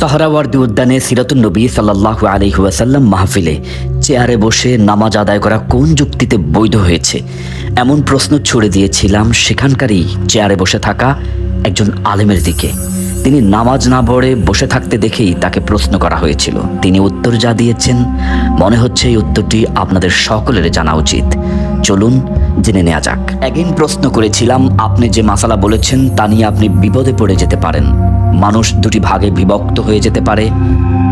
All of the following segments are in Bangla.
সাহরাওয়ার্দী উদ্যানে সিরাতুন নবী সাল্লাহ আলহিহাসাল্লাম মাহফিলে চেয়ারে বসে নামাজ আদায় করা কোন যুক্তিতে বৈধ হয়েছে? এমন প্রশ্ন ছুড়ে দিয়েছিলাম সেখানকারই চেয়ারে বসে থাকা একজন আলেমের দিকে। তিনি নামাজ না পড়ে বসে থাকতে দেখেই তাকে প্রশ্ন করা হয়েছিল। তিনি উত্তর যা দিয়েছেন, মনে হচ্ছে এই উত্তরটি আপনাদের সকলের জানা উচিত। চলুন জেনে নেওয়া যাক। একদিন প্রশ্ন করেছিলাম, আপনি যে মাসালা বলেছেন তা নিয়ে আপনি বিপদে পড়ে যেতে পারেন। মানুষ দুটি ভাগে বিভক্ত হয়ে যেতে পারে,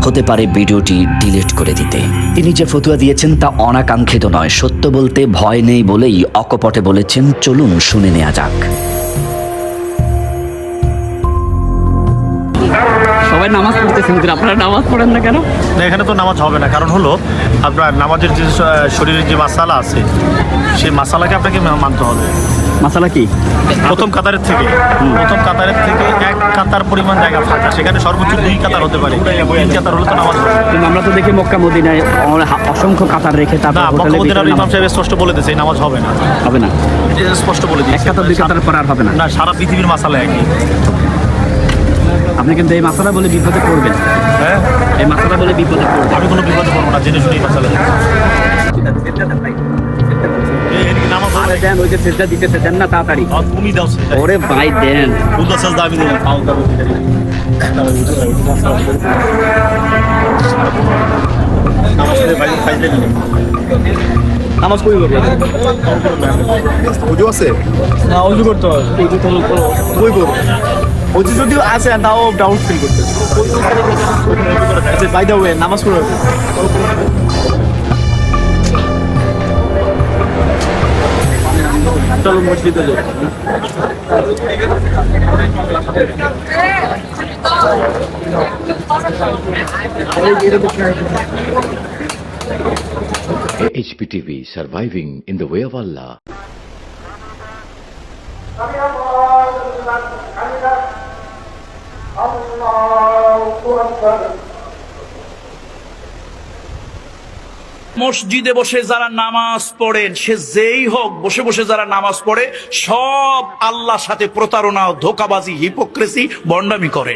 হতে পারে ভিডিওটি ডিলিট করে দিতে। তিনি যে ফতুয়া দিয়েছেন তা অনাকাঙ্ক্ষিত নয়, সত্য বলতে ভয় নেই বলেই অকপটে বলেছেন, চলুন শুনে নেওয়া যাক। সবাই নামাজ পড়তেছেন হুজুর আপনারা নামাজ পড়েন না কেন? না এখানে তো নামাজ হবে না। কারণ হলো আপনার নামাজের যে শরীরের যে মাসালা আছে সেই মাসালাকে আপনাকে মানতে হবে। মাসালা কি? প্রথম কাতারের থেকে। প্রথম কাতারের থেকে এক কাতার পরিমাণ জায়গা ফাঁকা। সেখানে সর্বোচ্চ দুই কাতার হতে পারে। তিন কাতার হলে তো নামাজ হবে। কিন্তু আমরা তো দেখি মক্কা মদিনায় অসংখ্য কাতার রেখে তারপর হোটেলে বক্তব্যদের ইমাম সাহেব স্পষ্ট বলে দিয়েছে এই নামাজ হবে না। হবে না। এটা স্পষ্ট বলে এক কাতার দুই কাতার পর আর হবে না। না সারা পৃথিবীর মাসালা একই। আপনি কিন্তু এই মাসালা বলে বিপদে পড়বেন। হ্যাঁ? এই মাসালা বলে বিপদে পড়বেন। আমি কোনো বিপদে পড়ব না জেনে শুনে এই মাসালা নামাজ। ওরে ভাই দেন। দিলাম পড়ে করবে আছে? না করতে হবে। অজু তো করব অজু যদিও আছে, তাও ডাউট ফিল করতেছে। আচ্ছা বাই দা ওয়ে নামাজ পড়ে চলো মসজিদে যাই। HPTV Surviving in the Way of Allah. মসজিদে বসে যারা নামাজ পড়েন, সে যেই হোক, বসে বসে যারা নামাজ পড়ে, সব আল্লাহর সাথে প্রতারণা, ধোকাবাজি হিপোক্রেসি বন্ডামি করে।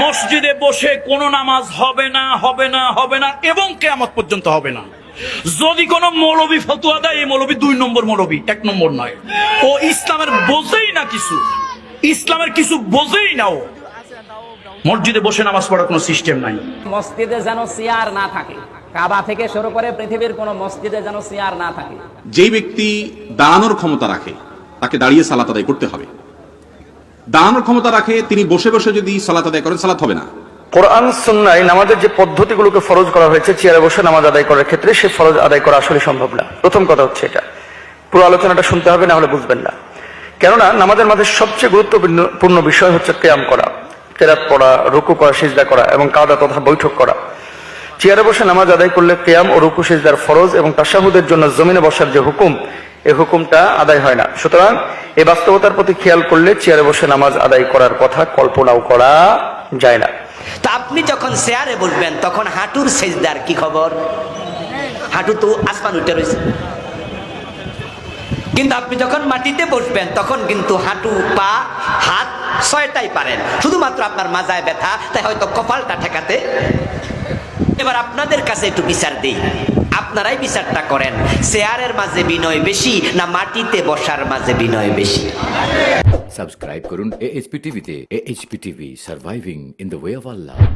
মসজিদে বসে কোনো নামাজ হবে না হবে না হবে না, এবং কেয়ামত পর্যন্ত হবে না। যদি কোনো মৌলবী ফতুয়া দেয়, এই মৌলবী দুই নম্বর মৌলবী, এক নম্বর নয়। ও ইসলামের বোঝেই না কিছু। ইসলামের কিছু বোঝেই না ও মসজিদে বসে নামাজ পড়ার কোনো সিস্টেম নাই। মসজিদে যেন চেয়ার না থাকে। কাবা থেকে শুরু করে পৃথিবীর কোন মসজিদে যেন চেয়ার না থাকে। যেই ব্যক্তি দাঁড়ানোর ক্ষমতা রাখে তাকে দাঁড়িয়ে সালাত আদায় করতে হবে। দাঁড়ানোর ক্ষমতা রাখে তিনি বসে বসে যদি সালাত আদায় করেন সালাত হবে না। কোরআন সুন্নায় নামাজের যে পদ্ধতিগুলোকে ফরজ করা হয়েছে চেয়ারে বসে নামাজ আদায় করার ক্ষেত্রে সে ফরজ আদায় করা আসলে সম্ভব না। প্রথম কথা হচ্ছে এটা। পুরো আলোচনাটা শুনতে হবে না হলে বুঝবেন না। কেননা নামাজের মাঝে সবচেয়ে গুরুত্বপূর্ণ বিষয় হচ্ছে কেয়াম করা কেরাত পড়া রুকু করা, সিজদা করা এবং কাদা তথা বৈঠক করা। চেয়ারে বসে নামাজ আদায় করলে কেয়াম ও রুকু, সিজদার ফরজ এবং তাসাহুদের জন্য জমিনে বসার যে হুকুম এই হুকুমটা আদায় হয় না। সুতরাং এই বাস্তবতার প্রতি খেয়াল করলে চেয়ারে বসে নামাজ আদায় করার কথা কল্পনাও করা যায় না। তো আপনি যখন চেয়ারে বসবেন, তখন হাঁটুর সেজদার কি খবর? হাঁটু তো আসমান উঠে রয়েছে। কিন্তু আপনি যখন মাটিতে বসবেন, তখন কিন্তু হাঁটু, পা, হাত ছয়টাই পারেন। শুধুমাত্র আপনার মাজায় ব্যথা, তাই হয়তো কপালটা ঠেকাতে। এবার আপনাদের কাছে একটু বিচার দিই। আপনারাই বিচারটা করেন, চেয়ারের মাঝে বিনয় বেশি না মাটিতে বসার মাঝে বিনয় বেশি? সাবস্ক্রাইব করুন AHPTV তে। AHPTV Surviving in the Way of Allah.